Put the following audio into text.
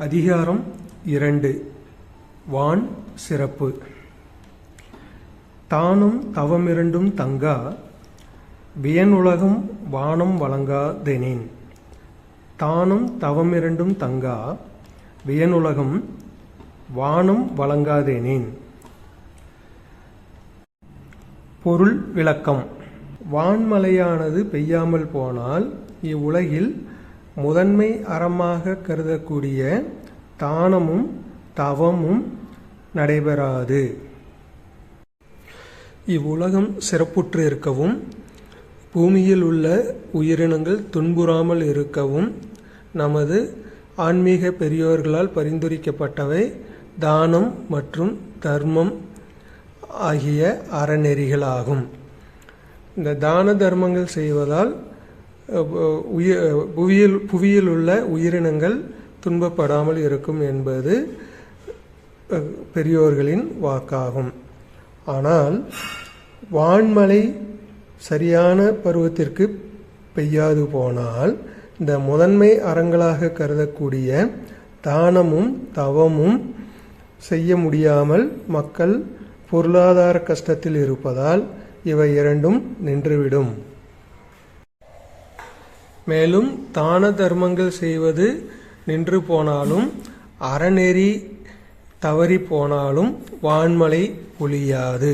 அதிகாரம் இரண்டு. வான் சிறப்பு. தானும் தவமிரண்டும் தங்கா வியனுலகம் வானம் வழங்காதெனின். தானும் தவமிரண்டும் தங்கா வியனுலகம் வானம் வழங்காதேனேன். பொருள் விளக்கம். வான்மலையானது பெய்யாமல் போனால் இவ்வுலகில் முதன்மை அறமாக கருதக்கூடிய தானமும் தவமும் நடைபெறாது. இவ்வுலகம் சிறப்புற்று இருக்கவும் பூமியில் உள்ள உயிரினங்கள் துன்புறாமல் இருக்கவும் நமது ஆன்மீக பெரியோர்களால் பரிந்துரைக்கப்பட்டவை தானம் மற்றும் தர்மம் ஆகிய அறநெறிகளாகும். இந்த தான தர்மங்கள் செய்வதால் உயிர் புவியில் புவியில் உள்ள உயிரினங்கள் துன்பப்படாமல் இருக்கும் என்பது பெரியோர்களின் வாக்காகும். ஆனால் வான்மழை சரியான பருவத்திற்கு பெய்யாது போனால் இந்த முதன்மை அறங்களாக கருதக்கூடிய தானமும் தவமும் செய்ய முடியாமல் மக்கள் பொருளாதார கஷ்டத்தில் இருப்பதால் இவை இரண்டும் நின்றுவிடும். மேலும் தான தர்மங்கள் செய்வது நின்று போனாலும் அறநெறி தவறி போனாலும் வான்மழை ஒழியாது.